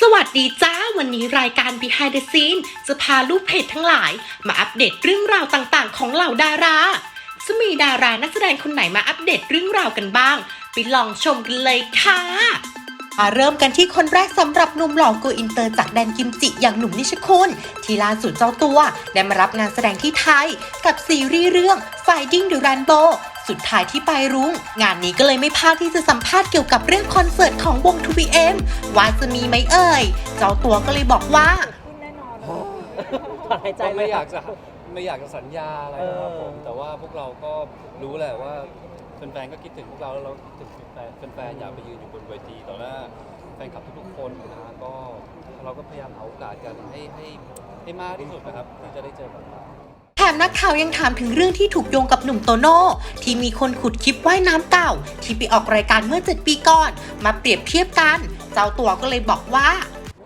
สวัสดีจ้า วันนี้รายการ Behind the Scene จะพาลูกเพจทั้งหลาย มาอัปเดตเรื่องราวต่างๆ ของเหล่าดารา จะมีดารานักแสดงคนไหนมาอัปเดตเรื่องราวกันบ้าง ไปลองชมกันเลยค่ะมาเริ่มกันที่คนแรกสำหรับหนุ่มหล่อกูอินเตอร์จากแดนกิมจิอย่างหนุ่มนิชคุณที่ล่าสุดเจ้าตัว ได้มารับงานแสดงที่ไทย กับซีรีส์เรื่อง Finding the Rainbow สุดท้ายที่ไปรุ้ง งานนี้ก็เลยไม่พลาดที่จะสัมภาษณ์เกี่ยวกับเรื่องคอนเสิร์ตของวง 2PM ว่าจะมีไหมเอ่ย เจ้าตัวก็เลยบอกว่า ถอนหายใจก็เลไม่ย อยากจะไม่อยากจะสัญญาอะไรนะครับเออผมแต่ว่าพวกเราก็รู้แหละว่าแฟนๆก็คิดถึงพวกเราแล้วเราคิดถึงแฟนแฟนๆอยากไปยืนอยู่บนเวทีต่อหน้าแฟนคลับทุกๆคนนะฮะก็เราก็พยายามหาโอกาสกันให้ให้ให้มากที่สุดนะครับที่จะได้เจอกันแถ มนักข่าวยังถามถึงเรื่องที่ถูกโยงกับหนุ่มโตโน่ที่มีคนขุดคลิปว่ายน้ำเก่า ที่ไปออกรายการเมื่อ 7 ปีก่อน มาเปรียบเทียบกัน เจ้าตัวก็เลยบอกว่า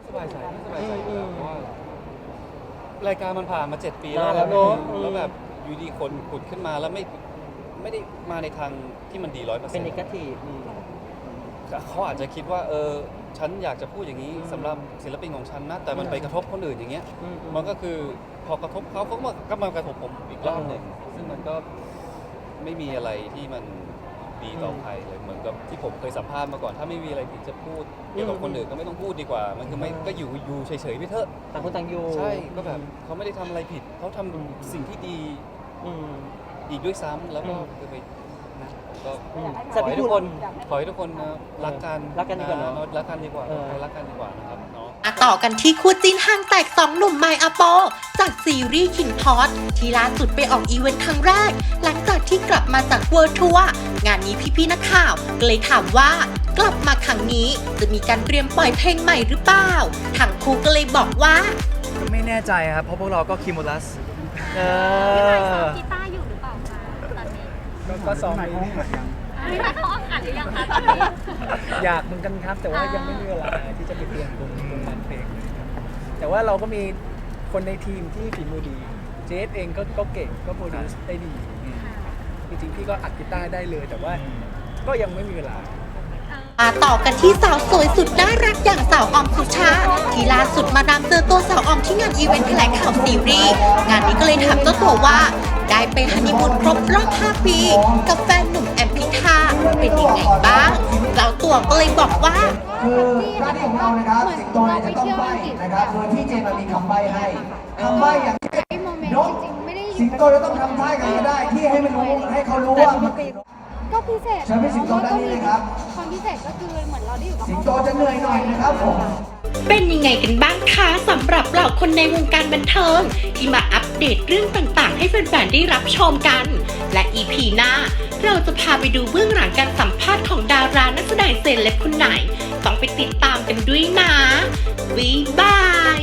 สบายใจสบายใจอยู่แล้วเพราะว่ารายการมันผ่านมาเจ็ดปีนานแล้วแล้วเนอะแล้วแบบอยู่ดีคนขุดขึ้นมาแล้วไม่ไม่ได้มาในทางที่มันดีร้อยเปอร์เป็เซ็นนนต์กาทีฟ เขาอาจจะคิดว่าเออ ฉันอยากจะพูดอย่างนี้สำหรับศิลปินของฉันนะ แต่มันไปกระทบคนอื่นอย่างเงี้ยมันก็คือพอกระทบเขาเขาก็มาก็มากระทบผมอีกรอบหนึ่งซึ่งมันก็ไม่มีอะไรที่มันดีต่อใครเลยเหมือนกับที่ผมเคยสัมภาษณ์มาก่อน ถ้าไม่มีอะไรที่จะพูดเกี่ยวกับคนอื่นก็ไม่ต้องพูดดีกว่า มันคือไม่ก็อยู่อยู่เฉยๆไปเถอะ ต่างคนต่างอยู่ ใช่ก็แบบเขาไม่ได้ทำอะไรผิด เขาทำสิ่งที่ดีอืม อีกด้วยซ้ำแล้วก็อืม คือไป นะผมก็อืมขแต่อพี่ให้พูทุดกคนขอให้ทุกคนนะรักกันรักกันดีกว่าเนอะรักกันดีกว่าเออรักกันดีกว่านะครับเนาะอะต่อกันที่คู่จิ้นห้างแตกสองหนุ่มไมอาโป จากซีรีส์คิงพอ t ที่ล่าสุดไปออกอีเวนต์ครั้งแรก หลังจากที่กลับมาจากเวิร์ทัวร์งานนี้พี่ๆนักข่าวก็เลยถามว่ากลับมาครั้งนี้จะมีการเตรียมปล่อยเพลงใหม่หรือเปล่าทั้งคู่ก็เลยบอกว่า ไม่แน่ใจครับเพราะพวกเราก็คิมูลัสเอพี่ไม้ซ้อ นี้ก็ซ้อมอยู่พี่ไม้เขาอัดหรือยังคะตอนนี้อยากเหมือนกันครับ แต่ว่ายังไม่มีเวลาที่จะไปเตรียมตรงตรงงานเพลงเลยครับแต่ว่าเราก็มีคนในทีมที่ฝีมือดี เจฟเองก็ก็เก่งก็โปรดิวซ์ได้ดีจริงๆพี่ก็อัดกีตาร์ได้เลย แต่ว่าก็ยังไม่มีเวลา มาต่อกันที่สาวสวยสุดน่ารักอย่างสาวออมสุชาที่ล่าสุดมาดามเจอตัวสาวออมที่งานอีเวนต์แถลงข่าวซีรีส์งานนี้ก็เลยถามเจ้าตัวว่า ได้ไปฮันนีมูนครบรอบ 5 ปี กับแฟนหนุ่มแอมพิธาเป็นยังไงบ้างเจ้าตัวก็เลยบอกว่า คือหน้าที่ของเรานะครับสิงโตเนี่ยจะต้องใบนะครับโดยที่เจมันมีคำใบให้คำใบอย่างเช่นโมเมนต์นกจริงๆไม่ได้สิงโตจะต้องทำท่ากันก็ได้ที่ให้มันรู้ให้เขารู้ว่ามันคือนกก็พิเศษเชิญพี่สิงโตด้านนี้เลย ครับความพิเศษก็คือเหมือนเราได้อยู่กับสิงโตจะเหนื่อยหน่อยนะครับผม เป็นยังไงกันบ้างคะสำหรับเหล่าคนในวงการบันเทิง ที่มาอัปเดตเรื่องต่างๆ ให้แฟนๆได้รับชมกัน และ EP หน้า เราจะพาไปดูเบื้องหลังการสัมภาษณ์ของดารานักแสดงเซเลบคนไหน ต้องไปติดตามกันด้วยนะบ๊ายบาย